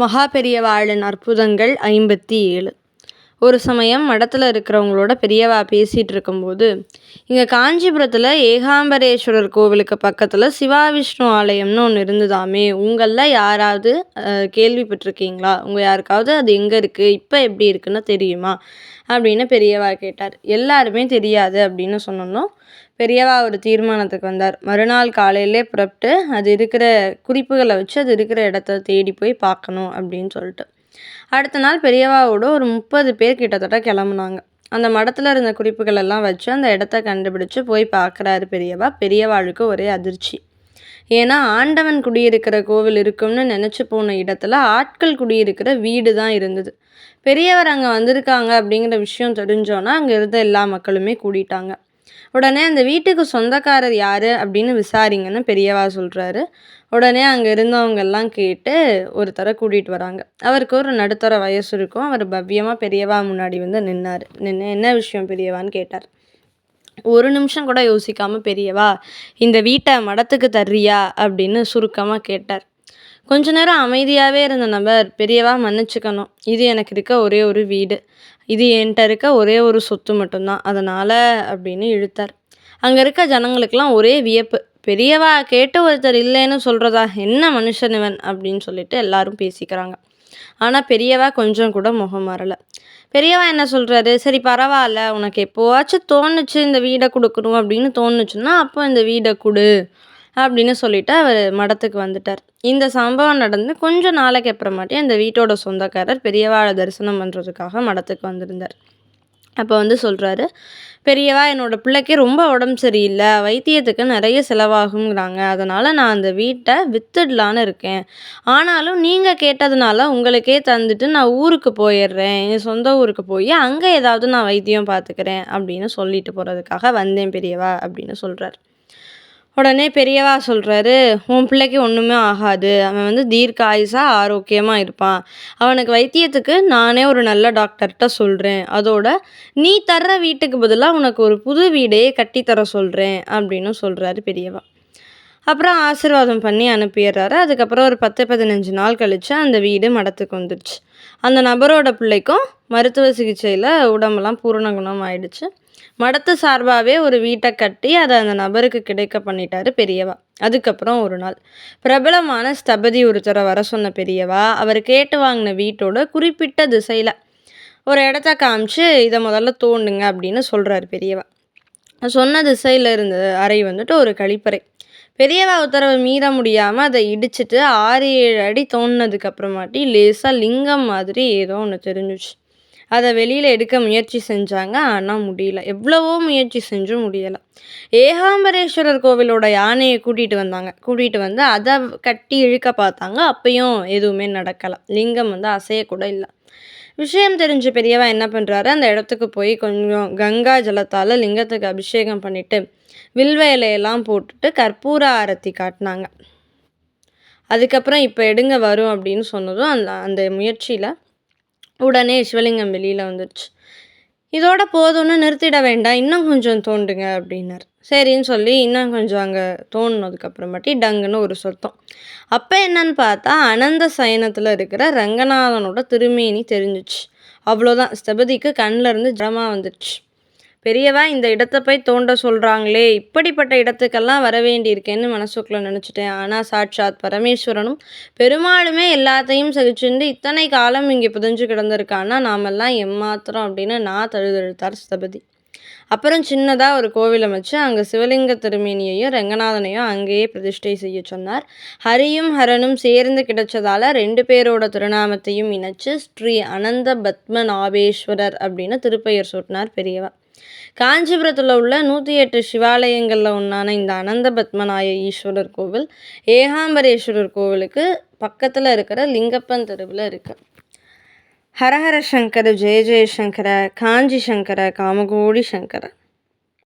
மகா பெரியவாளின் அற்புதங்கள் ஐம்பத்தி ஏழு. ஒரு சமயம் மடத்தில் இருக்கிறவங்களோட பெரியவா பேசிகிட்டு இருக்கும்போது இங்கே காஞ்சிபுரத்தில் ஏகாம்பரேஸ்வரர் கோவிலுக்கு பக்கத்தில் சிவா விஷ்ணு ஆலயம்னு ஒன்று இருந்ததாமே உங்களில் யாராவது கேள்விப்பட்டிருக்கீங்களா? உங்கள் யாருக்காவது அது எங்கே இருக்குது இப்போ எப்படி இருக்குன்னு தெரியுமா? அப்படின்னு பெரியவா கேட்டார். எல்லாருமே தெரியாது அப்படின்னு சொன்னோம் பெரியவா ஒரு தீர்மானத்துக்கு வந்தார். மறுநாள் காலையிலே புறப்பட்டு அது இருக்கிற குறிப்புகளை வச்சு அது இருக்கிற இடத்த தேடி போய் பார்க்கணும் அப்படின்னு சொல்லிட்டு. அடுத்த நாள் பெரியவாவோட ஒரு முப்பது பேர் கிட்டத்தட்ட கிளம்புனாங்க. அந்த மடத்தில் இருந்த குறிப்புகள் எல்லாம் வச்சு அந்த இடத்த கண்டுபிடிச்சு போய் பார்க்குறாரு பெரியவா. பெரியவாளுக்கு ஒரே அதிர்ச்சி. ஏன்னா ஆண்டவன் குடியிருக்கிற கோவில் இருக்கும்னு நினச்சி போன இடத்துல ஆட்கள் குடியிருக்கிற வீடு தான் இருந்தது. பெரியவர் அங்கே வந்திருக்காங்க அப்படிங்கிற விஷயம் தெரிஞ்சோன்னா அங்கே இருந்த எல்லா மக்களுமே கூடிட்டாங்க. உடனே அந்த வீட்டுக்கு சொந்தக்காரர் யார் அப்படின்னு விசாரிங்கன்னு பெரியவா சொல்கிறாரு உடனே அங்கே இருந்தவங்கெல்லாம் கேட்டு ஒருத்தரை கூட்டிகிட்டு வராங்க. அவருக்கு ஒரு நடுத்தர வயசு இருக்கும். அவர் பவ்யமாக பெரியவா முன்னாடி வந்து நின்னார். நின்று என்ன விஷயம் பெரியவான்னு கேட்டார். ஒரு நிமிஷம் கூட யோசிக்காமல் பெரியவா இந்த வீட்டை மடத்துக்கு தர்றியா? அப்படின்னு சுருக்கமாக கேட்டார். கொஞ்ச நேரம் அமைதியாகவே இருந்த நபர் பெரியவா மன்னிச்சுக்கணும். இது எனக்கு இருக்க ஒரே ஒரு வீடு. இது என்கிட்ட இருக்க ஒரே ஒரு சொத்து மட்டும்தான். அதனால் அப்படின்னு இழுத்தார். அங்கே இருக்க ஜனங்களுக்கெல்லாம் ஒரே வியப்பு. பெரியவா கேட்டு ஒருத்தர் இல்லைன்னு சொல்கிறதா என்ன மனுஷன் இவன்? அப்படின்னு சொல்லிட்டு எல்லாரும் பேசிக்கிறாங்க. ஆனால் பெரியவா கொஞ்சம் கூட முகம் மாறலை. பெரியவா என்ன சொல்கிறாரு சரி பரவாயில்ல. உனக்கு எப்போவாச்சும் தோணுச்சு இந்த வீடை கொடுக்கணும் அப்படின்னு தோணுச்சுன்னா அப்போ இந்த வீடை கொடு. அப்படின்னு சொல்லிட்டு அவர் மடத்துக்கு வந்துட்டார். இந்த சம்பவம் நடந்து கொஞ்சம் நாளைக்கு அப்புறமாட்டி அந்த வீட்டோட சொந்தக்காரர் பெரியவாளை தரிசனம் பண்ணுறதுக்காக மடத்துக்கு வந்திருந்தார். அப்போ வந்து சொல்கிறாரு பெரியவா என்னோடய பிள்ளைக்கு ரொம்ப உடம்பு சரியில்லை. வைத்தியத்துக்கு நிறைய செலவாகுங்கிறாங்க அதனால் நான் அந்த வீட்டை வித்துடலான்னு இருக்கேன். ஆனாலும் நீங்கள் கேட்டதுனால உங்களுக்கே தந்துட்டு நான் ஊருக்கு போயிடுறேன். என் சொந்த ஊருக்கு போய் அங்கே ஏதாவது நான் வைத்தியம் பார்த்துக்கிறேன் அப்படின்னு சொல்லிட்டு போகிறதுக்காக வந்தேன் பெரியவா அப்படின்னு சொல்கிறார் உடனே பெரியவா சொல்கிறாரு உன் பிள்ளைக்கு ஒன்றுமே ஆகாது. அவன் வந்து தீர்க்க ஆயுசாக ஆரோக்கியமாக இருப்பான். அவனுக்கு வைத்தியத்துக்கு நானே ஒரு நல்ல டாக்டர்கிட்ட சொல்கிறேன் அதோட நீ தர்ற வீட்டுக்கு பதிலாக உனக்கு ஒரு புது வீடே கட்டித்தர சொல்கிறேன் அப்படின்னு சொல்கிறாரு பெரியவா. அப்புறம் ஆசீர்வாதம் பண்ணி அனுப்பிடுறாரு. அதுக்கப்புறம் ஒரு பத்து பதினஞ்சு நாள் கழித்து அந்த வீடு மடத்துக்கு வந்துடுச்சு அந்த நபரோட பிள்ளைக்கும் மருத்துவ சிகிச்சையில் உடம்பெல்லாம் பூரண குணம் ஆயிடுச்சு மடத்து சார்பாகவே ஒரு வீட்டை கட்டி அதை அந்த நபருக்கு கிடைக்க பண்ணிட்டாரு பெரியவா. அதுக்கப்புறம் ஒரு நாள். பிரபலமான ஸ்தபதி ஒருத்தரை வர சொன்ன பெரியவா அவர் கேட்டு வாங்கின வீட்டோட குறிப்பிட்ட திசையில் ஒரு இடத்த காமிச்சு இதை முதல்ல தோண்டுங்க அப்படின்னு சொல்கிறாரு பெரியவா. சொன்ன திசையில் இருந்த அறை வந்துட்டு ஒரு கழிப்பறை. பெரியவா உத்தரவை மீற முடியாமல் அதை இடிச்சிட்டு ஆறு ஏழு அடி தோண்டினதுக்கப்புறமாட்டி லேசாக லிங்கம் மாதிரி ஏதோ ஒன்று தெரிஞ்சுச்சு. அதை வெளியில் எடுக்க முயற்சி செஞ்சாங்க ஆனால் முடியல. எவ்வளவோ முயற்சி செஞ்சும் முடியலை. ஏகாம்பரேஸ்வரர் கோவிலோட யானையை கூட்டிகிட்டு வந்தாங்க. கூட்டிகிட்டு வந்து அதை கட்டி இழுக்க பார்த்தாங்க. அப்பயும் எதுவுமே நடக்கலை. லிங்கம் வந்து அசையக்கூட இல்லை. விஷயம் தெரிஞ்ச பெரியவா என்ன பண்ணுறாரு அந்த இடத்துக்கு போய் கொஞ்சம் கங்கா ஜலத்தால் லிங்கத்துக்கு அபிஷேகம் பண்ணிவிட்டு வில்வ இலையெல்லாம் போட்டுட்டு கற்பூர ஆரத்தி காட்டினாங்க. அதுக்கப்புறம் இப்போ எடுங்க வரும் அப்படின்னு சொன்னதும் அந்த அந்த முயற்சியில் உடனே சிவலிங்கம் வெளியில் வந்துடுச்சு இதோட போதும்னு நிறுத்திட வேண்டாம் இன்னும் கொஞ்சம் தோண்டுங்க அப்படின்னார். சரின்னு சொல்லி இன்னும் கொஞ்சம் அங்கே தோணுனதுக்கப்புறமாட்டி டங்குன்னு ஒரு சொத்தம் அப்போ என்னன்னு பார்த்தா அனந்த சயனத்தில் இருக்கிற ரங்கநாதனோட திருமேனி தெரிஞ்சிச்சு. அவ்வளோதான் ஸ்தபதிக்கு கண்ணில் இருந்து ஜலமாக வந்துடுச்சு பெரியவா இந்த இடத்த போய் தோண்ட சொல்கிறாங்களே இப்படிப்பட்ட இடத்துக்கெல்லாம் வர வேண்டியிருக்கேன்னு மனசுக்குள்ளே நினச்சிட்டேன். ஆனால் சாட்சாத் பரமேஸ்வரனும் பெருமாளுமே எல்லாத்தையும் சகிச்சுண்டு இத்தனை காலம் இங்கே புதைஞ்சு கிடந்திருக்கான்னா நாமெல்லாம் எம்மாத்திரம் அப்படின்னு நான் தழுதழுத்தார் ஸ்தபதி அப்புறம் சின்னதாக ஒரு கோவில் அமைச்சு அங்கே சிவலிங்க திருமேனியையும் ரங்கநாதனையும் அங்கேயே பிரதிஷ்டை செய்ய சொன்னார். ஹரியும் ஹரனும் சேர்ந்து கிடைச்சதால ரெண்டு பேரோட திருநாமத்தையும் இணைச்சு ஸ்ரீ அனந்த பத்மநாபேஸ்வரர் அப்படின்னு திருப்பெயர் சூட்டினார் பெரியவா. காஞ்சிபுரத்தில் உள்ள நூற்றி எட்டு சிவாலயங்களில் ஒன்றான இந்த அனந்த பத்மநாய ஈஸ்வரர் கோவில் ஏகாம்பரேஸ்வரர் கோவிலுக்கு பக்கத்தில் இருக்கிற லிங்கப்பன் தெருவில் இருக்குது ஹரஹர சங்கர ஜெய ஜெயசங்கர காஞ்சி சங்கர காமகோடி சங்கர.